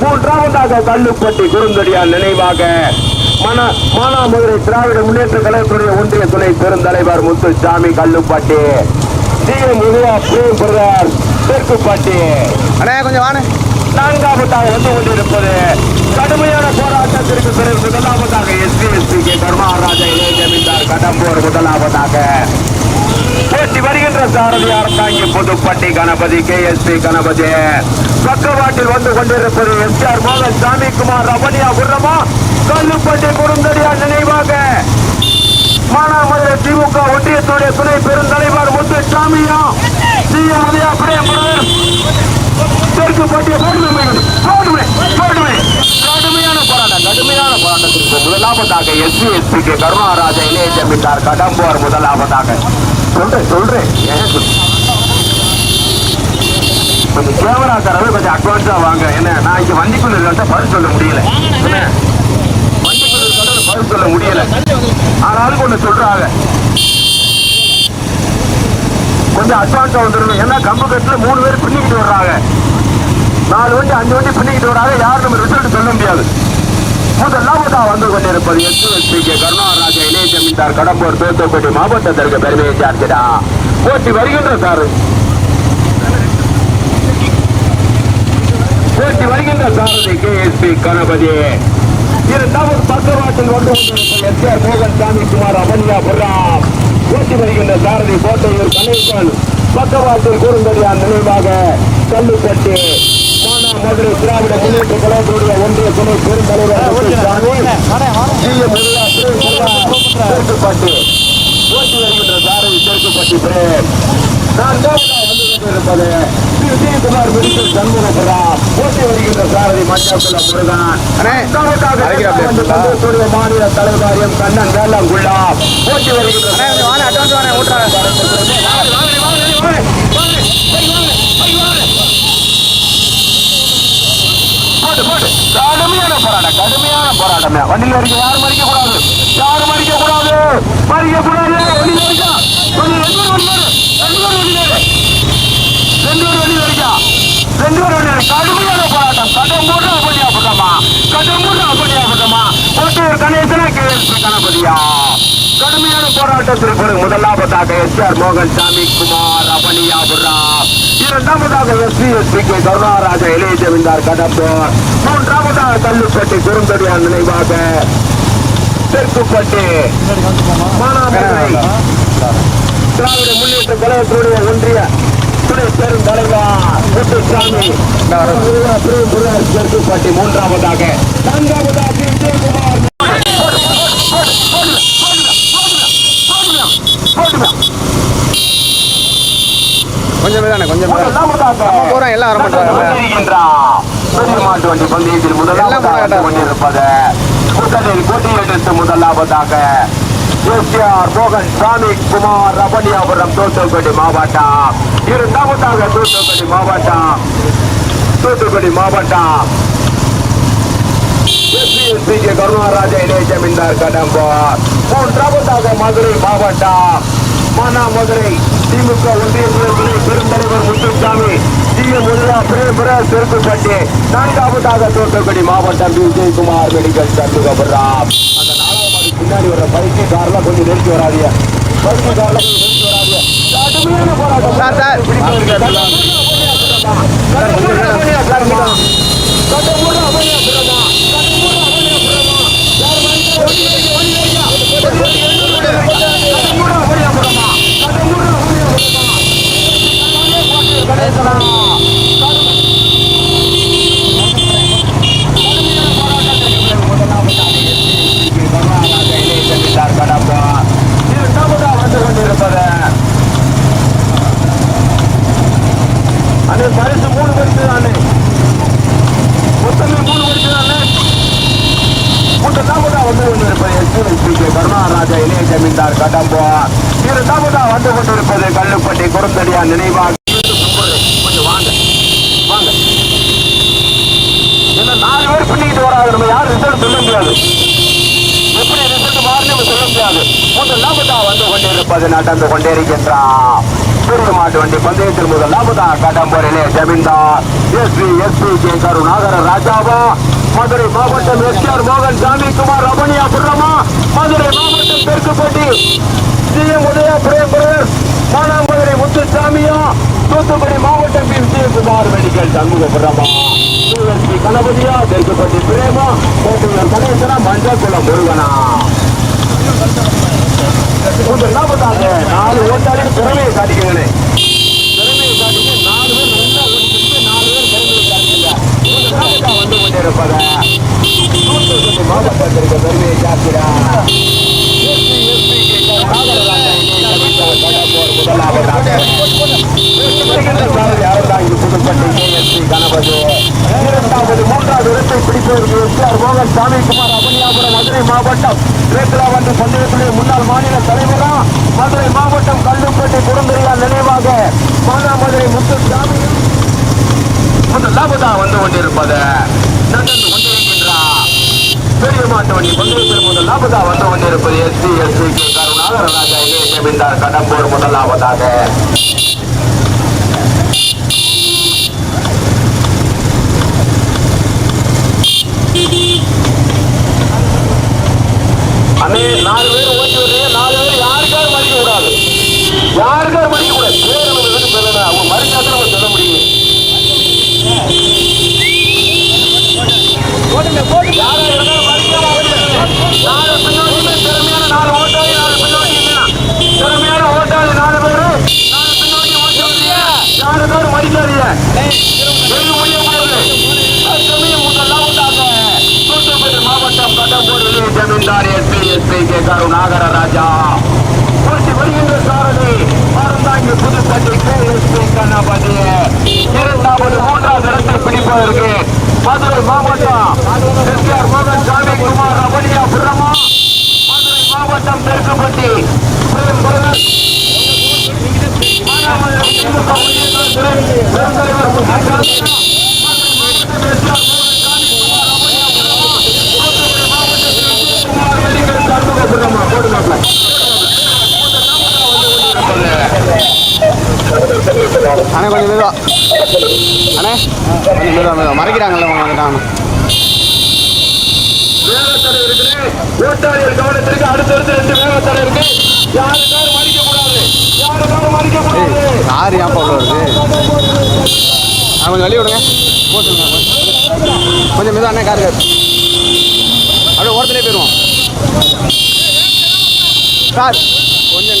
மூன்றாவதாக கல்லுப்பட்டி குறுந்தடியார் நினைவாக. மன மானாமதுரை திராவிட முன்னேற்ற கழகத்துடைய ஒன்றிய துணை பெருந்தலைவர் Muthusamy Kallupatti. CM Udhaya Prem brother Therkuppatti. அண்ணே கொஞ்சம் வாண்ணே. நான்காவதாக வந்து கொண்டிருப்பது கடுமையான போராட்டத்திற்கு பிறகு முதலாவதாக எஸ்பி எஸ்பி கே. கருமாராஜா ஜமீன்தார் கடம்பூர் முதலாவதாக. போட்டி வருகின்ற சாரதி அரசாங்கி Pudupatti Ganapathi K S P Ganapathi. பக்கவாட்டில் வந்து கொண்டிருப்பது எஸ் ஆர் மோகன் சாமிக்குமார் ரமணியா குர்ரமா கல்லுப்பட்டி குறுந்தடியா நினைவாக. மானாமதுரை திமுக ஒன்றியத்துடைய துணை பெருந்தலைவர் முத்துசாமியா சிஎம் உதயா பிரேம் தெற்கு பட்டிய கடுமையான போராட்டம் கடுமையான போராட்டத்திற்கு முதலாவதாக எஸ்பி எஸ்பி கே கருணாராஜா இளைய ஜமீன்தார் கடம்புவார் முதலாவதாக. சொல்றேன் சொல்றேன். ஏன் சொல்~ கொஞ்சம் கேமராக்காரவே கொஞ்சம் அட்வான்ஸா வாங்க. என்ன நான் இங்க வண்டிக்குள்ள இருக்கா பதில் சொல்ல முடியல. என்ன? வண்டிக்குள்ள பதில் சொல்ல முடியல. ஆனாலும் ஒண்ணு சொல்றாங்க. கொஞ்சம் அட்வான்ஸா வந்துடணும் ஏன்னா கம்பு கட்டுல மூணு பேர் பின்னிக்கிட்டு வர்றாங்க. நாலு வண்டி அஞ்சு வண்டி பின்னிக்கிட்டு வராங்க. யாரும் நம்ம ரிசல்ட் சொல்ல முடியாது. முதலாவதா வந்து கொண்டிருப்பது எஸ் பி கே கருணாராஜா இளைய ஜமீன்தார் கடம்பூர் தூத்துக்குடி மாவட்டத்திற்கு பெருமையை சார்த்திடா. போட்டி வருகின்ற சார். போட்டி வருகின்ற சாரதி கே எஸ் பி கணபதி. இரண்டாவது பக்கவாட்டில் வந்து கொண்டிருக்கும் எஸ் ஆர் மோகன் சாமி குமார் அமன்யா புர்ராம் போட்டி வருகின்ற சாரதி கோட்டையூர் கணேசன். பக்கவாட்டில் கூறும்படியான் நினைவாக கல்லுப்பட்டி மதுரை திராவிட முன்னேற்ற கழகத்துடைய ஒன்றிய துணை பெருந்தலைவர் போட்டி வருகின்ற வந்து கொண்டிருப்பது திரு. விஜயகுமார் மெடிக்கல் சண்முகபுரா போட்டி வருகின்ற சாரதி மஞ்சாக்குள்ள முருகன் மாநில தலைவர் எம் கண்ணன் வேளாங்குள்ளா. போட்டி வருகின்ற அண்ணே கொஞ்சம் வாண்ணே அட்வான்ஸ் வாண்ணே ஊட்டுறாங்க போட்டு, போட்டு. கடுமையான போராட்டம் கடுமையான போராட்டமே வண்டியில் இருக்க யாரும் மறிக்க கூடாது யாரும் மறிக்க கூடாது மறிக்க கூடாது வண்டியில் இருக்கா கொஞ்சம் ரெண்டு பேர் வண்டியில் வரு. ரெண்டு பேர் வண்டியில் ரெண்டு பேர் வண்டி இருக்கா ரெண்டு பேர் வண்டி கடுமையான போராட்டம் கடும் போட்டு அப்படியா போட்டோமா கடும் போட்டு அப்படியா போட்டோமா கோட்டையூர் கணேசனா கேள்வி கணபதியா போராட்டத்திற்கு முதலாவதாக எஸ் ஆர் மோகன் சாமி குமார் அவனியாபுரா இரண்டாவதாக எஸ்பி எஸ்பி கே கருணாராஜா இளைய ஜமீன்தார் கடம்பூர். மூன்றாவதாக கல்லுப்பட்டி குறுந்தடியார் நினைவாக. தெற்குப்பட்டி மானாமதுரை. திராவிட முன்னேற்ற கழகத்துடைய ஒன்றிய துணை பெருந்தலைவர் முத்துசாமி. தெற்குப்பட்டி மூன்றாவதாக நான்காவதாக விஜயகுமார் கொஞ்சம் தானே கொஞ்சம் பூரா எல்லாம் வர மாட்டாங்க. வருகின்றார். பெரிய மாட்டு வண்டி பந்தயத்தில் முதலாவதாக எஸ்ஆர் மோகன் சாமி குமார் ரபணியாபுரம் தூத்துக்குடி மாவட்டம். இரண்டாவதாக தூத்துக்குடி மாவட்டம். தூத்துக்குடி மாவட்டம். எஸ்பி கே கருணாராஜா இளைய ஜமீன்தார் கடம்பூர் மூன்றாவதாக மதுரை மாவட்டம் மானா மதுரை திமுக ஒன்றிய பெருந்தலைவர் முத்துசாமி திருப்புப்பட்டி நான்காவதாக தூத்துக்குடி மாவட்டம் விஜயகுமார் மெடிக்கல் சண்முகபுரம் அந்த நாலாவது பின்னாடி வர பைக்கு கார்ல கொஞ்சம் நிறுத்தி வராதிய பைக்கு கார்ல கொஞ்சம் நிறுத்தி வராதிய கடுமையான போராட்டம் சார், சார். அண்ணே பரிசு மூணு பரிசு தானே மொத்தமே மூணு பரிசு தானே முதலாவதா வந்து கொண்டிருப்பது எஸ்பி கருணாராஜா இளைய ஜமீன்தார் கடம்போ இரண்டாவதா வந்து கொண்டிருப்பது கல்லுப்பட்டி குறுந்தடியா நினைவாக. கொஞ்சம் வாங்க வாங்க. நாலு பேர் பின்னிக்கிட்டு வராது நம்ம யாரும் ரிசல்ட் சொல்ல முடியாது. எப்படி நம்ம சொல்ல முடியாது முதலாவதா வந்து கொண்டிருப்பது நடந்து கொண்டிருக்கின்றான் பெரிய மாட்டு வண்டி பந்தயத்தில் முதலாவதா கடம்பூரிலே ஜமீன்தார் எஸ்பி எஸ்பி கே கருணாகர ராஜாவா மதுரை மாவட்டம் எஸ்ஆர் மோகன் சாமி குமார் ரமணியாபுரமா மதுரை மாவட்டம் தெற்குப்பட்டி சிஎம் உதயா பிரேம் பிரதர்ஸ் மானாமதுரை முத்துசாமியா தூத்துக்குடி மாவட்டம் பி. விஜயகுமார் மெடிக்கல் சண்முகபுரமா யூஎஸ்பி கணபதியா தெற்குப்பட்டி பிரேமா கோட்டையூர் கணேசனா மஞ்சக்குளம் முருகனா. கொஞ்சம் நாலு ஓட்டாளிகள் திறமையை காட்டிக்கங்களே. திறமையை காட்டிங்க நாலு பேர் நல்லா ஓடிக்கிட்டு நாலு பேர் திறமையை காட்டுங்க கொஞ்சம் லாபத்தா வந்து கொண்டிருப்பத. தூத்துக்குடி மாவட்டத்திற்கு பெருமையை காட்டுகிறா இரண்டாவது மூன்றாவது இடத்தை பிடிப்பதற்கு எஸ்ஆர் மோகன் சாமிக்குமார் அவனியாபுரம் மதுரை மாவட்டம் ரேத்ராவண்டி பந்தயத்திலே முன்னாள் மாநில தலைவரா மதுரை மாவட்டம் கல்லுப்பேட்டை குறுந்தறியார் நினைவாக மானாமதுரை முத்துசாமி முதல் லாபதா வந்து கொண்டிருப்பது நடந்து கொண்டிருக்கின்றார். பெரிய மாட்டு வண்டி பந்தயத்தில் முதல் லாபதா வந்து கொண்டிருப்பது SC SC K Karunakara Raja இளைய ஜமீன்தார் கடம்பூர் முதலாவதாக நாலு பேர் ஓட்டி வர்றீங்க நாலு பேர் யாருக்காரும் மறிக்க கூடாது யாருக்காரும் மறிக்க கூடாது. பேர் நம்ம எதுக்கு சொல்லணும் அவங்க மறிக்காத நம்ம சொல்ல முடியும் போட்டுங்க போட்டு யாரா இருந்தாலும். நாலு பின்னோட்டியுமே திறமையான நாலு ஓட்டாளி நாலு பின்னோட்டியுமே திறமையான ஓட்டாளி நாலு பேரு. நாலு பின்னோட்டி ஓட்டி வர்றீங்க யாருக்காரும் மறிக்காதீங்க ஜமீன்தார் SP SP K Karunakara Raja. போட்டி வருகின்ற சாரதி மருந்தாங்கி புதுப்பட்டி கே எஸ்பி கண்ணபதி இரண்டாவது மூன்றாவது இடத்தை பிடிப்பதற்கு மதுரை மாவட்டம் எஸ்ஆர் மோகன் சாமி குமார் ரமணியா புரமா மதுரை மாவட்டம் தெற்குப்பட்டி பிரேம் பிரதர் மானாமதுரை திமுக உயர்ந்த பெருந்தலைவர் முத்துசாமி அண்ணே கொஞ்சம் மெதுவா அண்ணே கொஞ்சம் மெதுவா மெதுவா மறைக்கிறாங்கல்ல அவங்க வந்துட்டாங்க வேகத்தடை இருக்குது. ஓட்டாளிகள் கவனத்திற்கு அடுத்தடுத்து ரெண்டு வேகத்தடை இருக்கு. யாருக்காரும் மறிக்க கூடாது மறிக்க கார் கொஞ்சம் வழி விடுங்க. போட்டுருங்க கொஞ்சம் மெதுவா அண்ணே கார் கார். அப்படியே ஓரத்துலேயே போயிடுவோம். கொஞ்சம்